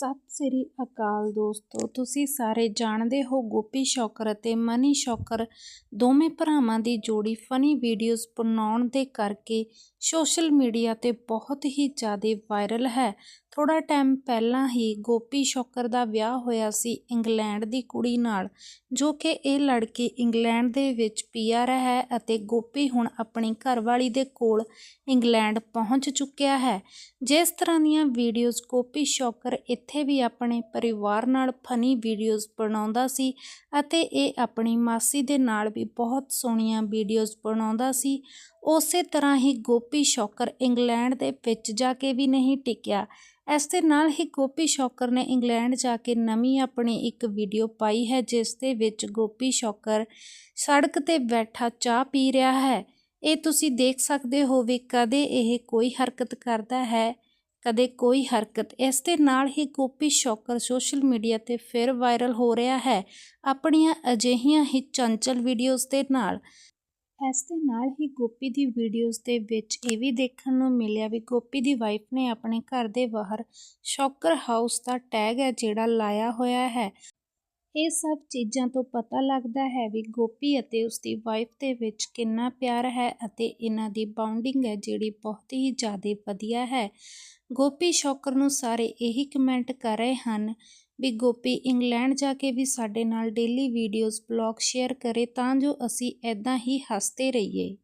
ਸਤਿ ਸ੍ਰੀ ਅਕਾਲ ਦੋਸਤੋ। ਤੁਸੀਂ ਸਾਰੇ ਜਾਣਦੇ ਹੋ ਗੋਪੀ ਸ਼ੌਕਰ ਅਤੇ ਮਨੀ ਸ਼ੌਕਰ, ਦੋਵੇਂ ਭਰਾਵਾਂ ਦੀ ਜੋੜੀ ਫਨੀ ਵੀਡੀਓਜ਼ ਬਣਾਉਣ ਦੇ ਕਰਕੇ ਸੋਸ਼ਲ ਮੀਡੀਆ ਤੇ ਬਹੁਤ ਹੀ ਜ਼ਿਆਦਾ ਵਾਇਰਲ ਹੈ। ਥੋੜਾ ਟਾਈਮ ਪਹਿਲਾਂ ਹੀ ਗੋਪੀ ਸ਼ੌਕਰ ਦਾ ਵਿਆਹ ਹੋਇਆ ਸੀ ਇੰਗਲੈਂਡ ਦੀ ਕੁੜੀ ਨਾਲ, ਜੋ ਕਿ ਇਹ ਲੜਕੀ ਇੰਗਲੈਂਡ ਦੇ ਵਿੱਚ ਪੀਆਰ ਹੈ ਅਤੇ ਗੋਪੀ ਹੁਣ ਆਪਣੀ ਘਰਵਾਲੀ ਦੇ ਕੋਲ ਇੰਗਲੈਂਡ ਪਹੁੰਚ ਚੁੱਕਿਆ ਹੈ। ਜਿਸ ਤਰ੍ਹਾਂ ਦੀਆਂ ਵੀਡੀਓਜ਼ ਗੋਪੀ ਸ਼ੌਕਰ ਇੱਥੇ ਵੀ ਆਪਣੇ ਪਰਿਵਾਰ ਨਾਲ ਫਨੀ ਵੀਡੀਓਜ਼ ਬਣਾਉਂਦਾ ਸੀ ਅਤੇ ਇਹ ਆਪਣੀ ਮਾਸੀ ਦੇ ਨਾਲ ਵੀ ਬਹੁਤ ਸੋਹਣੀਆਂ ਵੀਡੀਓਜ਼ ਬਣਾਉਂਦਾ ਸੀ, ਉਸੇ ਤਰ੍ਹਾਂ ਹੀ ਗੋਪੀ ਸ਼ੌਕਰ ਇੰਗਲੈਂਡ ਦੇ ਵਿੱਚ ਜਾ ਕੇ ਵੀ ਨਹੀਂ ਟਿਕਿਆ। ਇਸ ਦੇ ਨਾਲ ਹੀ ਗੋਪੀ ਸ਼ੌਕਰ ਨੇ ਇੰਗਲੈਂਡ ਜਾ ਕੇ ਨਵੀਂ ਆਪਣੀ ਇੱਕ ਵੀਡੀਓ ਪਾਈ ਹੈ, ਜਿਸ ਦੇ ਵਿੱਚ ਗੋਪੀ ਸ਼ੌਕਰ ਸੜਕ ਤੇ ਬੈਠਾ ਚਾਹ ਪੀ ਰਿਹਾ ਹੈ। ਇਹ ਤੁਸੀਂ ਦੇਖ ਸਕਦੇ ਹੋ ਵੀ ਕਦੇ ਇਹ ਕੋਈ ਹਰਕਤ ਕਰਦਾ ਹੈ, ਕਦੇ ਕੋਈ ਹਰਕਤ। ਇਸ ਦੇ ਨਾਲ ਹੀ ਗੋਪੀ ਸ਼ੌਕਰ ਸੋਸ਼ਲ ਮੀਡੀਆ ਤੇ ਫਿਰ ਵਾਇਰਲ ਹੋ ਰਿਹਾ ਹੈ, ਆਪਣੀਆਂ ਅਜਿਹੀਆਂ ਹੀ ਚੰਚਲ ਵੀਡੀਓਜ਼ ਦੇ ਨਾਲ। ਇਸ ਦੇ ਨਾਲ ਹੀ ਗੋਪੀ ਦੀ ਵੀਡੀਓਜ਼ ਦੇ ਵਿੱਚ ਇਹ ਵੀ ਦੇਖਣ ਨੂੰ ਮਿਲਿਆ ਵੀ ਗੋਪੀ ਦੀ ਵਾਈਫ ਨੇ ਆਪਣੇ ਘਰ ਦੇ ਬਾਹਰ ਸ਼ੌਕਰ ਹਾਊਸ ਦਾ ਟੈਗ ਹੈ ਜਿਹੜਾ ਲਾਇਆ ਹੋਇਆ ਹੈ। ਇਹ ਸਭ ਚੀਜ਼ਾਂ ਤੋਂ ਪਤਾ ਲੱਗਦਾ ਹੈ ਵੀ ਗੋਪੀ ਅਤੇ ਉਸਦੀ ਵਾਈਫ ਦੇ ਵਿੱਚ ਕਿੰਨਾ ਪਿਆਰ ਹੈ ਅਤੇ ਇਹਨਾਂ ਦੀ ਬਾਉਂਡਿੰਗ ਹੈ ਜਿਹੜੀ ਬਹੁਤ ਹੀ ਜ਼ਿਆਦਾ ਵਧੀਆ ਹੈ। ਗੋਪੀ ਸ਼ੌਕਰ ਨੂੰ ਸਾਰੇ ਇਹੀ ਕਮੈਂਟ ਕਰ ਰਹੇ ਹਨ ਵੀ ਗੋਪੀ ਇੰਗਲੈਂਡ ਜਾ ਕੇ ਵੀ ਸਾਡੇ ਨਾਲ ਡੇਲੀ ਵੀਡੀਓਜ਼ ਬਲੌਗ ਸ਼ੇਅਰ ਕਰੇ ਤਾਂ ਜੋ ਅਸੀਂ ਐਦਾਂ ਹੀ ਹੱਸਦੇ ਰਹੀਏ।